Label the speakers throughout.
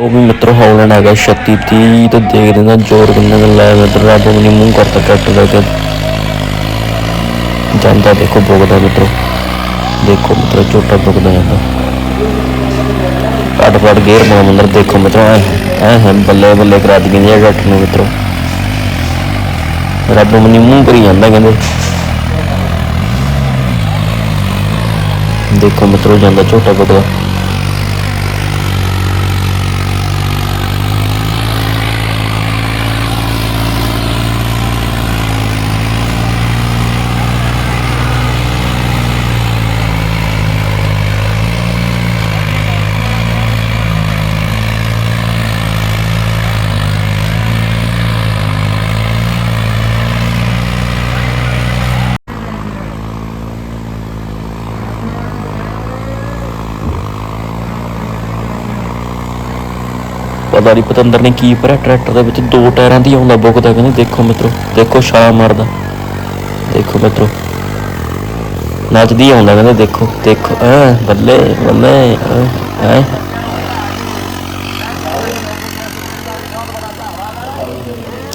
Speaker 1: ਉਹ ਵੀ ਮਿੱਤਰ ਹੌਲੈਂਡ ਹੈਗਾ 36 30 ਤੇ ਦੇਖ ਦਿੰਦਾ ਜ਼ੋਰ ਕਿੰਨਾ ਕੁ ਲਾਇਆ ਮਿੱਤਰ, ਰੱਬ ਨੇ ਮੂੰਹ ਕਰਤਾ ਟਰੈਕਟਰ ਦਾ ਤੇ ਜਾਂਦਾ ਦੇਖੋ ਬੁਗਦਾ ਮਿੱਤਰੋ। ਦੇਖੋ ਮਿੱਤਰੋ, ਝੋਟਾ ਬੁਗਦਾ ਜਾਂਦਾ। ਕੱਟ ਪੜ ਗੇਰ ਮਾ ਮੰਦਰ ਦੇਖੋ ਮਿੱਤਰੋ, ਐ ਹੈ ਬੱਲੇ ਬੱਲੇ ਕਰਾ ਦੀ ਗਈ ਟਰੈਕਟਰ ਨੂੰ ਮਿੱਤਰੋ। ਰੱਬ ਮਨੀ ਮੂੰਹ ਕਰੀ ਜਾਂਦਾ ਕਹਿੰਦੇ। ਦੇਖੋ ਮਿੱਤਰੋ, ਜਾਂਦਾ ਝੋਟਾ ਬੁਗਦਾ ਪਤਾ ਨਹੀਂ ਪਤੰਦਰ ਨੇ ਕੀ ਭਰਿਆ, ਟਰੈਕਟਰ ਦੇ ਵਿੱਚ ਦੋ ਟਾਇਰਾਂ ਦੀ ਆਉਂਦਾ ਬੁੱਕਦਾ ਕਹਿੰਦੇ ਦੇਖੋ ਮਿੱਤਰੋ, ਦੇਖੋ ਛਾਲਾ ਮਾਰਦਾ। ਦੇਖੋ ਮਿੱਤਰੋ। ਨੱਚਦੀ ਆਉਂਦਾ, ਕਹਿੰਦੇ ਦੇਖੋ ਦੇਖੋ, ਐ, ਬੱਲੇ ਬੱਲੇ, ਐ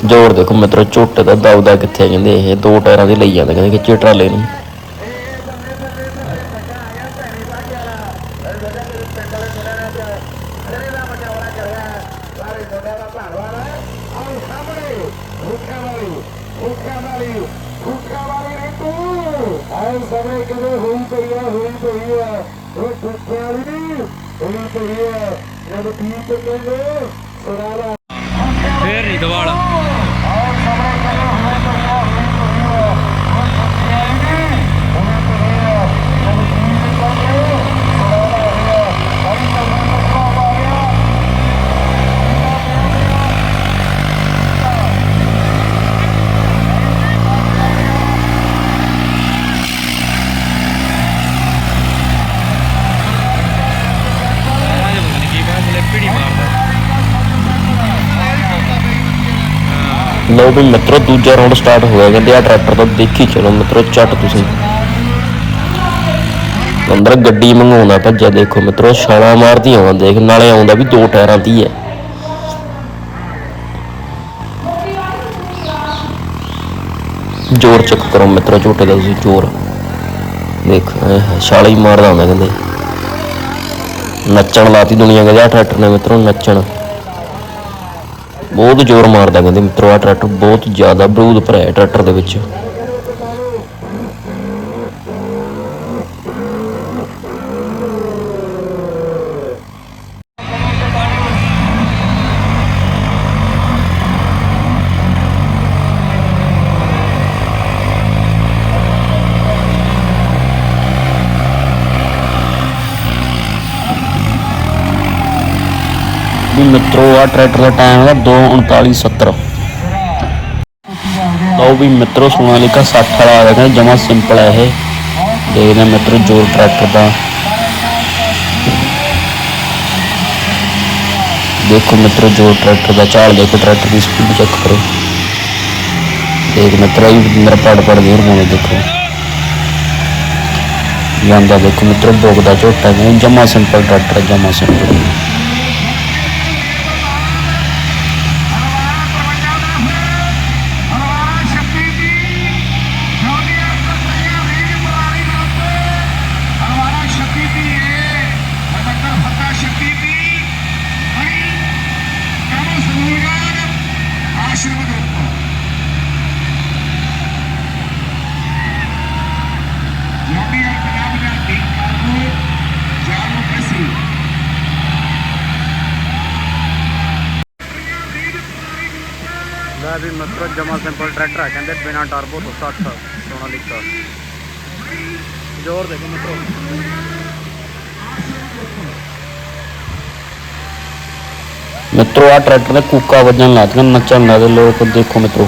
Speaker 1: ਜੋਰ ਦੇਖੋ ਮਿੱਤਰੋ, ਝੋਟੇ ਦਾ ਦਬਦਾ ਕਿੱਥੇ ਕਹਿੰਦੇ ਇਹ ਦੋ ਟਾਇਰਾਂ ਦੇ ਲਈ ਜਾਂਦਾ, ਕਹਿੰਦੇ ਖਿੱਚੇ ਟਰਾਲੇ ਨੂੰ।
Speaker 2: ਸਮੇਂ ਕਿਵੇਂ ਹੋਈ ਪਈ ਆ ਹੋਈ ਪਈ ਆ ਉਹ ਟੁੱਟਿਆ ਨਹੀਂ ਹੋਈ ਪਈ ਹੈ ਜਦ ਦੀਪ ਕਹਿੰਦੇ ਸੁਣਾਲਾ
Speaker 3: ਫੇਰ ਨਹੀਂ ਦਵਾਲ ਕੀ ਬਾਤ ਸਲਿੱਪ ਹੀ ਮਾਰਦਾ
Speaker 1: ਲਓ ਵੀ ਮਿੱਤਰੋ, ਦੂਜਾ ਰਾਉਂਡ ਸਟਾਰਟ ਹੋ ਕਹਿੰਦੇ ਆ ਟਰੈਕਟਰ ਤਾਂ ਦੇਖੀ ਚਲੋ ਮਿੱਤਰੋ ਚੱਟ ਤੁਸੀਂ। ਅੰਦਰ ਗੱਡੀ ਮੰਗਾਉਂਦਾ ਭੱਜਿਆ ਦੇਖੋ ਮਿੱਤਰੋ, ਛਾਲਾ ਮਾਰਦੀ ਆਉਂਦਾ ਦੇਖ, ਨਾਲੇ ਆਉਂਦਾ ਵੀ ਦੋ ਟਾਇਰਾਂ ਦੀ ਹੈ ਜ਼ੋਰ ਚੱਕ ਕਰੋ ਮਿੱਤਰੋ ਝੋਟੇ ਦਾ ਤੁਸੀਂ ਜ਼ੋਰ। ਦੇਖ ਛਾਲਾ ਹੀ ਮਾਰਦਾ ਹੁੰਦਾ ਕਹਿੰਦੇ। ਨੱਚਣ ਲਾਤੀ ਦੁਨੀਆ ਕਹਿੰਦੇ ਆ ਟਰੈਕਟਰ ਨੇ ਮਿੱਤਰੋ, ਨੱਚਣ। ਬਹੁਤ ਜ਼ੋਰ ਮਾਰਦਾ ਕਹਿੰਦੇ ਮਿੱਤਰੋ ਆ ਟਰੈਕਟਰ ਬਹੁਤ ਜ਼ਿਆਦਾ ਬਰੂਦ ਭਰਿਆ ਟਰੈਕਟਰ ਦੇ ਵਿੱਚ। ਮਿੱਤਰੋ ਆ ਟਰੈਕਟਰ ਦਾ ਟਾਈਮ ਹੈ 2:39:70 ਲਓ ਵੀ ਮਿੱਤਰੋ ਸੋਨਾਲੀਕਾ 60 ਵਾਲਾ ਆ ਗਿਆ, ਜਮਾ ਸਿੰਪਲ ਹੈ ਇਹ। ਦੇਖਦੇ ਮਿੱਤਰੋ ਜੋਰ ਟਰੈਕਟਰ ਦਾ। ਦੇਖੋ ਮਿੱਤਰੋ ਜੋਰ ਟਰੈਕਟਰ ਦਾ ਚਾਲ ਦੇਖੋ ਟਰੈਕਟਰ ਦੀ ਸਪੀਡ ਚੈੱਕ ਕਰੋ। ਦੇਖ ਮਿੱਤਰੋ, ਇਹ ਮੇਰਾ ਪੜ ਪੜ ਗੇਰ ਪਾਉਂਦੇ ਦੇਖੋ। ਜਾਂਦਾ ਦੇਖੋ ਮਿੱਤਰੋ ਬੋਗਦਾ ਝੋਟਾ ਜਮਾ ਸਿੰਪਲ ਟਰੈਕਟਰ ਜਮਾ ਸਿੰਪਲ
Speaker 3: ਵੀ ਮਤਲਬ ਜਮਾ ਸਿੰਪਲ ਟਰੈਕਟਰ ਆ ਕਹਿੰਦੇ, ਬਿਨਾ ਟਰਬੋ ਤੋਂ 60 ਸੋਨਾ ਲਿਖਤਾ ਜ਼ੋਰ ਦੇਖੋ ਮਿੱਤਰੋ।
Speaker 1: ਮਿੱਤਰੋ ਆ ਟਰੈਕਟਰ ਦੇ ਕੂਕਾ ਵੱਜਣ ਲੱਗ ਗਿਆ ਨੱਚਣ ਲੱਗ ਲੋਕ ਦੇਖੋ ਮਿੱਤਰੋ।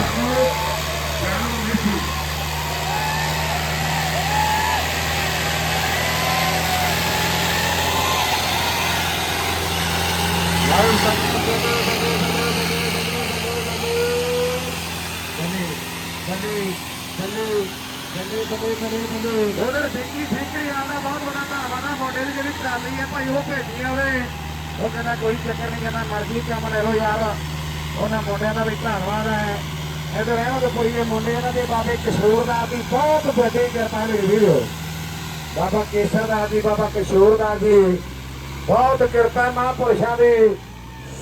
Speaker 2: ਉਧਰ ਦੇਖੀ ਠੇਕਰੀ ਆਉਂਦਾ ਬਹੁਤ ਬੜਾ ਧੰਨਵਾਦ ਆ ਮੋਢੇ ਦੀ ਜਿਹੜੀ ਟਰਾਲੀ ਹੈ ਭਾਈ, ਉਹ ਭੇਜੀ ਆਵੇ ਉਹ ਕਹਿੰਦਾ ਕੋਈ ਚੱਕਰ ਨਹੀਂ, ਕਹਿੰਦਾ ਮਰਜ਼ੀ ਕੰਮ ਲੈ ਲਓ ਯਾਰ। ਉਹਨਾਂ ਮੁੰਡਿਆਂ ਦਾ ਵੀ ਧੰਨਵਾਦ ਹੈ ਇਧਰ ਇਹਨਾਂ ਦੇ ਕੋਈ ਮੁੰਡੇ ਇਹਨਾਂ ਦੇ ਬਾਬੇ ਕਿਸ਼ੋਰ ਦਾ ਦੀ ਬਹੁਤ ਵੱਡੀ ਕਿਰਪਾ ਮੇਰੀ ਵੀਰੋ। ਬਾਬਾ ਕੇਸਰ ਦਾ ਜੀ, ਬਾਬਾ ਕਿਸ਼ੋਰ ਦਾ ਜੀ, ਬਹੁਤ ਕਿਰਪਾ ਮਹਾਂਪੁਰਸ਼ਾਂ ਦੀ।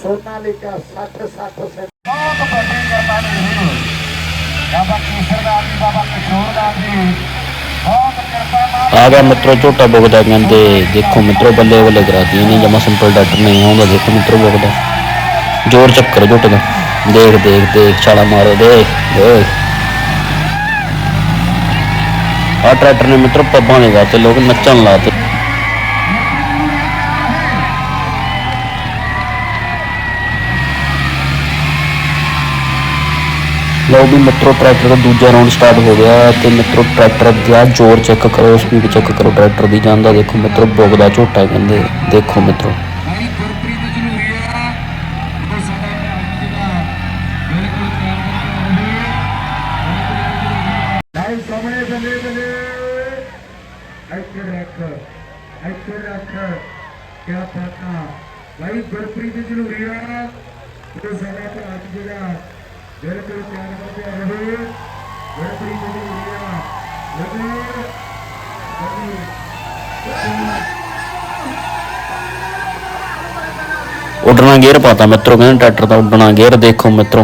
Speaker 2: ਸੋਨਾਲੀਕਾ 60 60 ਸੇ ਬਹੁਤ ਵੱਡੀ ਕਿਰਪਾ ਮੇਰੀ ਵੀਰੋ। ਬਾਬਾ ਕੇਸਰ ਦਾ ਜੀ, ਬਾਬਾ
Speaker 4: ਆ ਗਿਆ ਮਿੱਤਰੋ, ਝੋਟਾ ਬੁਗਦਾ ਕਹਿੰਦੇ, ਦੇਖੋ ਮਿੱਤਰੋ, ਬੱਲੇ ਬੱਲੇ ਕਰਾਤੀ ਇਹਨੇ, ਜਮਾ ਸਿੰਪਲ ਡਾਕਟਰ ਨਹੀਂ ਆਉਂਦਾ ਦੇਖੋ ਮਿੱਤਰੋ ਬੁਗਦਾ। ਜ਼ੋਰ ਚੱਕਰ ਝੋਟੇ ਦਾ। ਦੇਖ ਦੇਖ ਦੇਖ, ਛਾਲਾ ਮਾਰੋ, ਦੇਖ ਦੇਖ। ਆ ਟਰੈਕਟਰ ਨੇ ਮਿੱਤਰੋ, ਪੱਬਾਂ ਦੇ ਤੇ ਲੋਕ ਨੱਚਣ ਲਾਤੇ ਲਓ ਵੀ ਮਿੱਤਰੋ ਟਰੈਕਟਰ ਦਾ ਦੂਜਾ ਰਾਉਂਡ ਸਟਾਰਟ ਹੋ ਗਿਆ ਤੇ ਮਿੱਤਰੋ ਟਰੈਕਟਰ ਦਾ ਜ਼ੋਰ ਚੈੱਕ ਕਰੋ ਸਪੀਡ ਚੈੱਕ ਕਰੋ ਟਰੈਕਟਰ ਦੀ ਜਾਂਦਾ ਦੇਖੋ ਮਿੱਤਰੋ ਬੁਗਦਾ ਝੋਟਾ ਕਹਿੰਦੇ, ਦੇਖੋ ਮਿੱਤਰੋ।
Speaker 2: ਸਾਹਮਣੇ ਬੰਦੇ ਬੰਦੇ ਇੱਥੇ ਰੱਖ ਇੱਥੇ ਰੱਖ ਕਿਆ ਪਤਾ ਭਾਈ ਗੁਰਪ੍ਰੀਤ ਜਲੂਰੀਆ ਉਹ ਸਾਡਾ ਭਰਾ ਜਿਹੜਾ ਬਿਲਕੁਲ ਤਿਆਰ ਕਰਕੇ ਆ ਰਹੇ ਗੁਰਪ੍ਰੀਤ ਜਲੂਰੀਆ ਲੱਗੋ
Speaker 4: ਉੱਡਣਾ ਗੇਅਰ ਪਾਤਾ ਮਿੱਤਰੋ ਕਹਿੰਦੇ ਟਰੈਕਟਰ ਦਾ ਉੱਡਣਾ ਗੇਅਰ ਦੇਖੋ ਮਿੱਤਰੋ।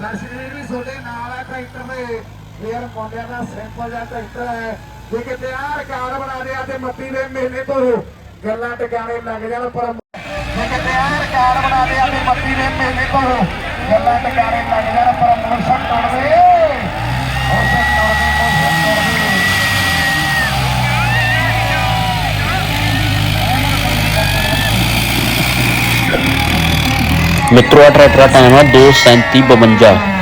Speaker 2: ਦਰਸ਼ਨੀ ਵੀ ਤੁਹਾਡੇ ਨਾਲ ਹੈ ਟਰੈਕਟਰ ਦੇ ਯਾਰ ਮੁੰਡਿਆਂ ਦਾ ਸਿੰਪਲ ਜਿਹਾ ਟਰੈਕਟਰ ਹੈ। ਜੇ ਕਿਤੇ ਆਹ ਰਿਕਾਰਡ ਬਣਾ ਦਿਆ ਤੇ ਮੱਤੀ ਦੇ ਮਹੀਨੇ ਤੋਂ ਗੱਲਾਂ ਟਿਕਾਣੇ ਲੱਗ ਜਾਣ ਪਰ ਜੇ ਕਿਤੇ ਆਹ ਰਿਕਾਰਡ ਬਣਾ ਦਿਆ ਤੇ ਮੱਤੀ ਦੇ ਮਹੀਨੇ ਤੋਂ ਗੱਲਾਂ ਟਿਕਾਣੇ ਲੱਗ ਜਾਣ ਪਰ ਮੋਸ਼ਨ ਤੋੜਦੇ ਮੋਸ਼ਨ ਤੋੜਦੇ ਮੋਸ਼ਨ ਤੋੜਦੇ
Speaker 4: ਮਿੱਤਰੋ ਆ ਟਰੈਕਟਰ ਦਾ ਟਾਈਮ ਆ 2:37:52